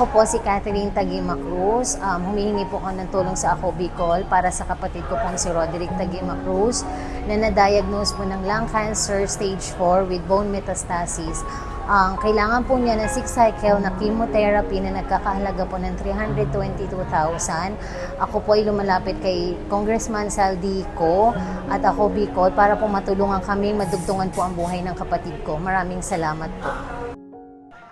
Ako po si Catherine Tagima Cruz. Um, humihingi po ako ng tulong sa Ako Bicol para sa kapatid ko pong si Roderick Tagima Cruz na na-diagnose po ng lung cancer stage 4 with bone metastasis. Ang kailangan po niya ng 6 cycle na chemotherapy na nagkakahalaga po ng 322,000. Ako po ay lumalapit kay Congressman Saldico at ako Bicol para po matulungan kami madugtungan po ang buhay ng kapatid ko. Maraming salamat po.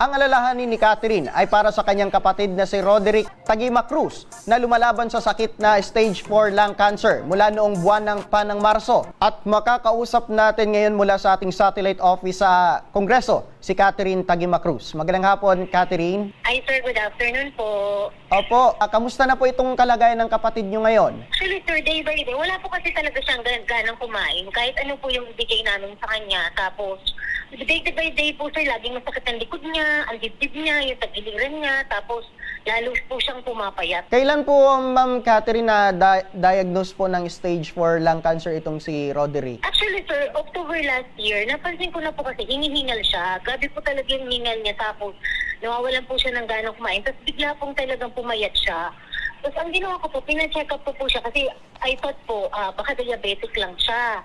Ang alalahanin ni Catherine ay para sa kanyang kapatid na si Roderick Tagima Cruz na lumalaban sa sakit na stage 4 lung cancer mula noong buwan ng pa ng Marso. At makakausap natin ngayon mula sa ating satellite office sa Kongreso, si Catherine Tagima Cruz. Magandang hapon, Catherine. Hi sir, good afternoon po. Opo, ah, kamusta na po itong kalagayan ng kapatid nyo ngayon? Actually sir, day by day, wala po kasi talaga siyang gan- ganang kumain. Kahit ano po yung ibigay namin sa kanya. Tapos, day by day po sir, laging masakit ang likod niya, ang dibdib niya, yung tagiliran niya. Tapos, lalo po siyang pumapayat. Kailan po, Ma'am Catherine, na di- diagnose po ng stage 4 lung cancer itong si Roderick? Actually sir, October last year, napansin ko na po kasi hinihingal siya. Grabe po talaga yung hingal niya. Tapos, nawawalan po siya ng ganang kumain. Tapos bigla pong talagang pumayat siya. Tapos ang ginawa ko po, pina-check up ko po siya kasi I thought po, ah, baka diabetic lang siya.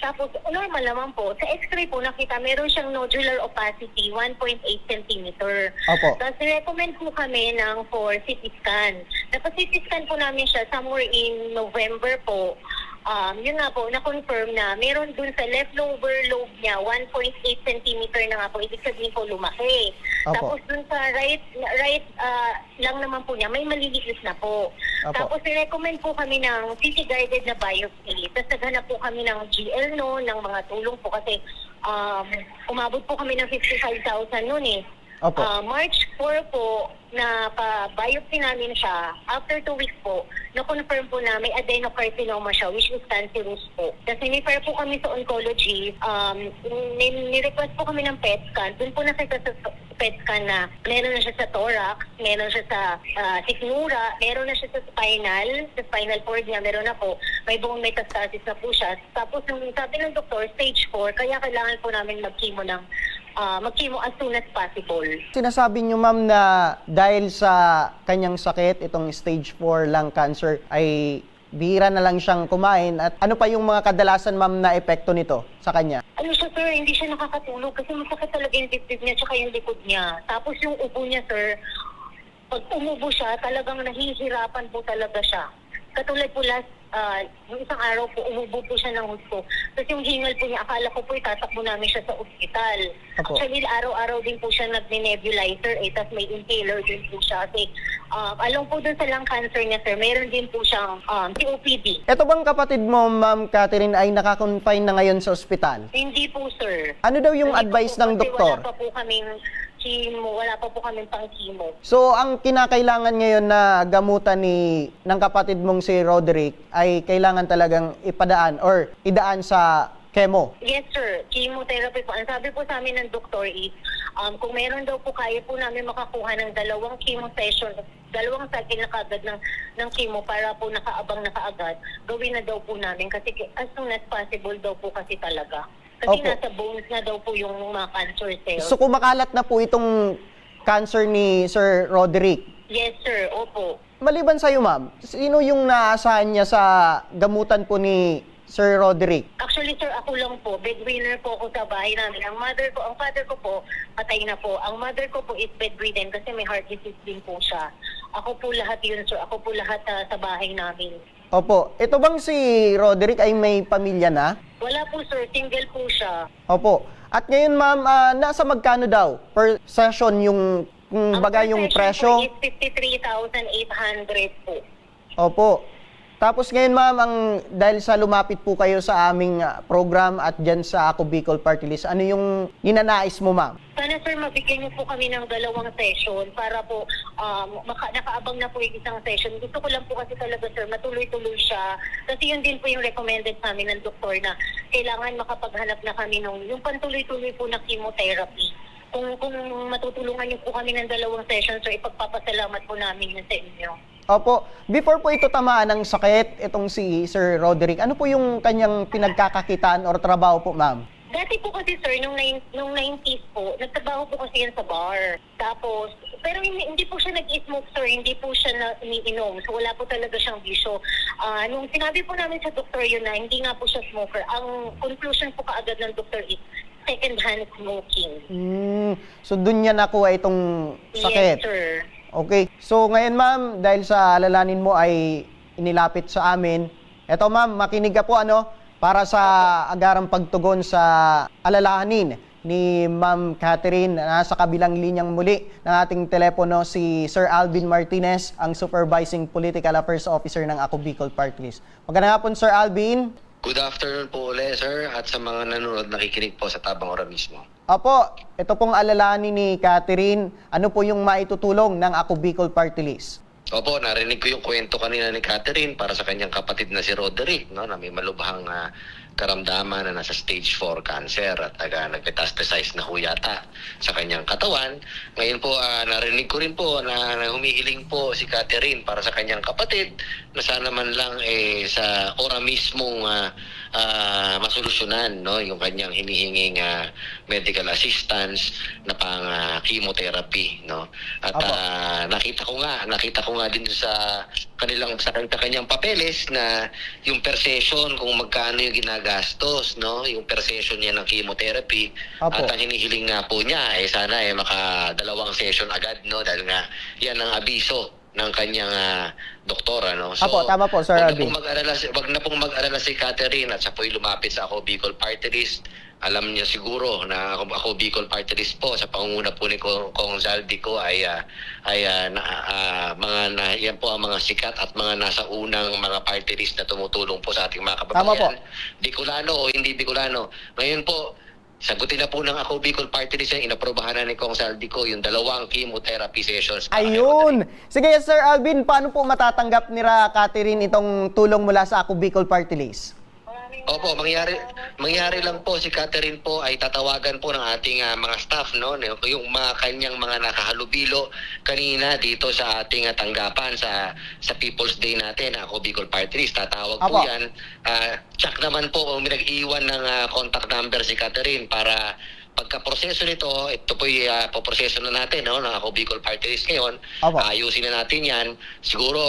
Tapos normal naman po, sa x-ray po nakita meron siyang nodular opacity, 1.8 cm. Opo. Tapos recommend po kami ng for CT scan. Tapos CT scan po namin siya somewhere in November po. Um, yun nga po, na-confirm na meron dun sa left lower lobe niya, 1.8 cm na nga po, ibig sabihin po lumaki. Opo. Tapos dun sa right right ah, lang naman po niya, may maliliit na po. Opo. Tapos recommend po kami ng CT-guided na biopsy. Tapos naghanap po kami ng GL no, ng mga tulong po kasi um, umabot po kami ng 55,000 noon eh. Opo. Ah, March 4 po, na pa-biopsy namin siya. After two weeks po, na-confirm po na may adenocarcinoma siya, which is cancerous po. Kasi ni-refer po kami sa oncology, um, ni- ni-request po kami ng PET scan. Doon po nakita sa PET scan na meron na siya sa thorax, meron siya sa uh, sikmura, meron na siya sa spinal, sa spinal cord niya, meron na po. May bone metastasis na po siya. Tapos, nung sabi ng doktor, stage 4, kaya kailangan po namin mag-chemo ng ah, mag-chemo as soon as possible. Sinasabi niyo ma'am na dahil sa kanyang sakit, itong stage 4 lung cancer, ay bihira na lang siyang kumain. At ano pa yung mga kadalasan ma'am na epekto nito sa kanya? Ano siya, sir, hindi siya nakakatulog kasi masakit talaga yung dibdib niya tsaka yung likod niya. Tapos yung ubo niya, sir, pag umubo siya, talagang nahihirapan po talaga siya. Katulad po last, ah, yung isang araw po, umubo po siya ng gusto. Tapos yung hingal po niya, akala ko po itatakbo namin siya sa ospital. Apo. Actually, araw-araw din po siya nagne-nebulizer, eh, tapos may inhaler din po siya. Kasi, ah, along po dun sa lung cancer niya, sir, meron din po siyang um, COPD. Ito bang kapatid mo, ma'am Catherine, ay nakakonfine na ngayon sa ospital? Hindi po, sir. Ano daw yung Hindi advice po, ng kasi doktor? Wala pa po kaming chemo, wala pa po kaming pang chemo. So, ang kinakailangan ngayon na gamutan ni ng kapatid mong si Roderick ay kailangan talagang ipadaan or idaan sa chemo. Yes, sir. Chemotherapy po. Ang sabi po sa amin ng doktor is, um, kung meron daw po, kaya po namin makakuha ng dalawang chemo session, dalawang cycle na kaagad ng, ng chemo para po nakaabang na kaagad, gawin na daw po namin kasi as soon as possible daw po kasi talaga. Kasi Opo. nasa bones na daw po yung mga cancer cells. So, kumakalat na po itong cancer ni Sir Roderick. yes, sir. Opo. Maliban sa iyo, ma'am, sino yung naasahan niya sa gamutan po ni Sir Roderick? Actually, sir, ako lang po. Breadwinner po ako sa bahay namin. Ang mother ko, ang father ko po, patay na po. Ang mother ko po is bedridden kasi may heart disease din po siya. Ako po lahat yun, sir. Ako po lahat ah, sa bahay namin. Opo, ito bang si Roderick ay may pamilya na? Wala po, sir. Single po siya. Opo. At ngayon, ma'am, ah, nasa magkano daw per session yung kung Ang baga yung presyo? concession po is 53,800 po. Opo. Tapos ngayon ma'am, ang, dahil sa lumapit po kayo sa aming ah, program at dyan sa Ako Bicol Party List, ano yung ninanais mo ma'am? Sana sir, mabigyan niyo po kami ng dalawang session para po um, maka, nakaabang na po yung isang session. Gusto ko lang po kasi talaga sir, matuloy-tuloy siya. Kasi yun din po yung recommended sa amin ng doktor na kailangan makapaghanap na kami ng yung pantuloy-tuloy po na chemotherapy. Kung, kung matutulungan niyo po kami ng dalawang session, sir, ipagpapasalamat po namin yun sa inyo. Opo, before po ito tamaan ng sakit, itong si Sir Roderick, ano po yung kanyang pinagkakakitaan or trabaho po ma'am? Dati po kasi sir, nung, nine, nung 90s po, nagtrabaho po kasi yan sa bar. Tapos, pero hindi, hindi po siya nag-smoke, sir. Hindi po siya na iniinom. So, wala po talaga siyang bisyo. Ah, nung sinabi po namin sa doktor yun na hindi nga po siya smoker, ang conclusion po kaagad ng doktor is second-hand smoking. Hmm, so dun niya nakuha itong sakit. Yes, sir. Okay. So ngayon ma'am, dahil sa alalanin mo ay inilapit sa amin, eto ma'am, makinig ka po ano, para sa agarang pagtugon sa alalahanin ni Ma'am Catherine na nasa kabilang linyang muli ng ating telepono si Sir Alvin Martinez, ang Supervising Political Affairs Officer ng Ako Bicol Party List. Magandang hapon Sir Alvin. Good afternoon po ulit, sir, at sa mga nanonood nakikinig po sa Tabang Ora mismo. Opo, ito pong alalahanin ni Catherine, ano po yung maitutulong ng Ako Bicol Party List? Opo, narinig ko yung kwento kanina ni Catherine para sa kanyang kapatid na si Roderick, no, na may malubhang ah, karamdaman na nasa stage 4 cancer at uh, nag-metastasize na ho yata sa kanyang katawan. Ngayon po, ah, narinig ko rin po na, na humihiling po si Catherine para sa kanyang kapatid na sana man lang eh, sa ora mismong ah, ah, masolusyonan no, yung kanyang hinihinging ah, medical assistance na pang ah, chemotherapy. No? At Apo. ah, nakita ko nga, nakita ko nga din sa kanilang sa kan- kanyang papeles na yung per session kung magkano yung ginagastos, no? Yung per session niya ng chemotherapy. Apo. At ang hinihiling nga po niya eh sana eh maka dalawang session agad, no? Dahil nga yan ang abiso ng kanyang ah, doktora, no? Apo, tama po, Sir wag Alvin. si- wag na pong mag-alala si Catherine at siya po'y lumapit sa ako Bicol Party List. Alam niya siguro na ako, ako Bicol Party List po sa pangunguna po ni Kong, Zaldi ko ay ah, ay ah, na, ah, mga na, yan po ang mga sikat at mga nasa unang mga party list na tumutulong po sa ating mga Tama po. kababayan. Bicolano o hindi Bicolano. Ngayon po, sagutin na po ng ako Bicol Party List yan, inaprobahan na ni Kong Zaldi ko yung dalawang chemotherapy sessions. para kay Ayun! Sige, Sir Alvin, paano po matatanggap ni Ra Catherine itong tulong mula sa Ako Bicol Party List? Opo, mangyari mangyari lang po si Catherine po ay tatawagan po ng ating ah, mga staff no yung mga kanyang mga nakahalubilo kanina dito sa ating ah, tanggapan sa sa People's Day natin ako Bicol Party List tatawag po Apo. yan Ah, check naman po kung may nag-iwan ng ah, contact number si Catherine para pagka-proseso nito, ito po yung uh, poproseso na natin, no, ng ako Bicol Party List ngayon. Opo. Ayusin na natin yan. Siguro,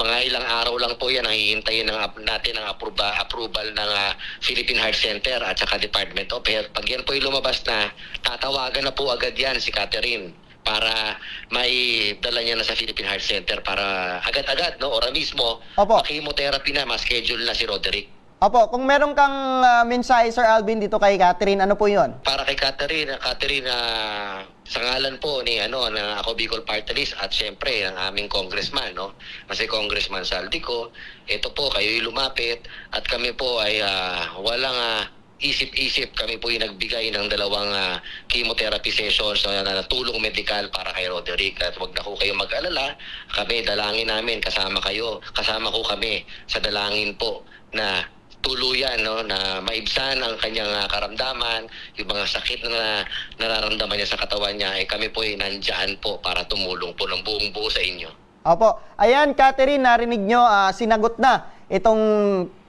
mga ilang araw lang po yan ang hihintayin ng, natin ang approval, approval ng ah, Philippine Heart Center at saka Department of Health. Pag yan po yung lumabas na, tatawagan na po agad yan si Catherine para may dala niya na sa Philippine Heart Center para agad-agad, no, ora mismo, Opo. chemotherapy na, ma-schedule na si Roderick. Opo, kung meron kang ah, mensahe, Sir Alvin, dito kay Catherine, ano po yon? Para kay Catherine, Catherine ah, sa ngalan po ni ano ng ako Bicol Party List at syempre ng aming congressman no? Kasi congressman Saldico ito po kayo'y lumapit at kami po ay ah, walang ah, isip-isip. Kami po yung nagbigay ng dalawang ah, chemotherapy sessions na, na, na medikal para kay Roderick. At wag na ko kayo mag-alala. Kami dalangin namin kasama kayo kasama ko kami sa dalangin po na tuluyan no na maibsan ang kanyang ah, karamdaman, yung mga sakit na nararamdaman niya sa katawan niya, eh kami po ay nandiyan po para tumulong po ng buong buo sa inyo. Opo. Ayan, Catherine, narinig nyo, ah, sinagot na itong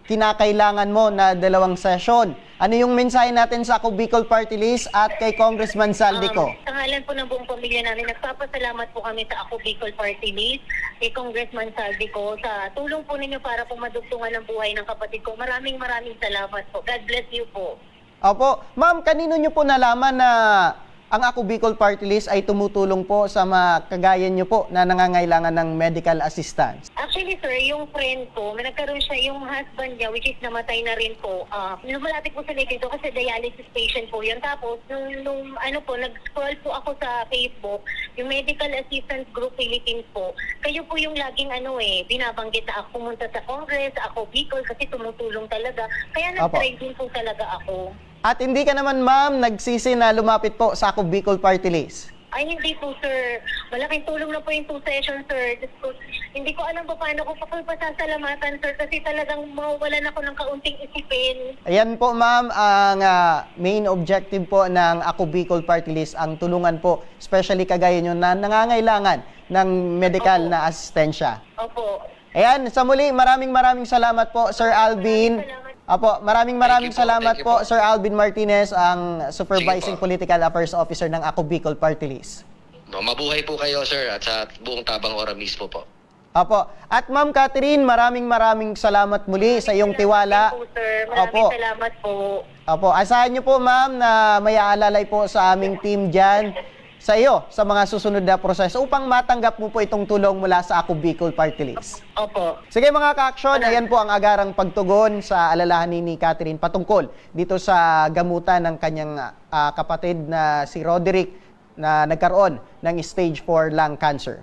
kinakailangan mo na dalawang session. Ano yung mensahe natin sa Ako Bicol Party List at kay Congressman Saldico? Um, sa ngalan po ng buong pamilya namin, nagpapasalamat po kami sa Ako Bicol Party List, kay Congressman Saldico, sa tulong po ninyo para po madugtungan ang buhay ng kapatid ko. Maraming maraming salamat po. God bless you po. Opo. Ma'am, kanino nyo po nalaman na ang Ako Bicol Party List ay tumutulong po sa mga kagaya nyo po na nangangailangan ng medical assistance? Actually, sir, yung friend ko, may nagkaroon siya, yung husband niya, which is namatay na rin po, ah, lumalapit po sa dito kasi dialysis patient po yun. Tapos, nung, nung ano po, nag-scroll po ako sa Facebook, yung Medical Assistance Group Philippines po, kayo po yung laging ano eh, binabanggit na ako pumunta sa Congress, ako Bicol, kasi tumutulong talaga. Kaya nag-try din po talaga ako. At hindi ka naman, ma'am, nagsisi na lumapit po sa Ako Bicol Party List. Ay, hindi po, sir. Malaking tulong na po yung two sessions, sir. Ko, hindi ko alam pa paano ko pa po pasasalamatan, sir, kasi talagang mawawalan ako ng kaunting isipin. Ayan po ma'am, ang ah, main objective po ng Ako Bicol Party List ang tulungan po, especially kagaya nyo na nangangailangan ng medical Opo. na asistensya. Opo. Ayan, sa muli, maraming maraming salamat po Sir Alvin. Salamat. Apo, maraming maraming po, salamat po, po. Sir Alvin Martinez, ang Supervising Sige po. Political Affairs Officer ng Ako Bicol Party List. Mabuhay po kayo, sir, at sa buong tabang ora mismo po. Opo. At Ma'am Catherine, maraming maraming salamat muli sa iyong tiwala. Po, sir. Maraming Opo. salamat po. Opo, asahan niyo po ma'am na may aalalay po sa aming team dyan sa iyo sa mga susunod na proseso upang matanggap mo po itong tulong mula sa Ako Bicol Party List. Opo. Sige mga ka-action, ayan po ang agarang pagtugon sa alalahanin ni Catherine patungkol dito sa gamutan ng kanyang ah, kapatid na si Roderick na nagkaroon ng stage 4 lung cancer.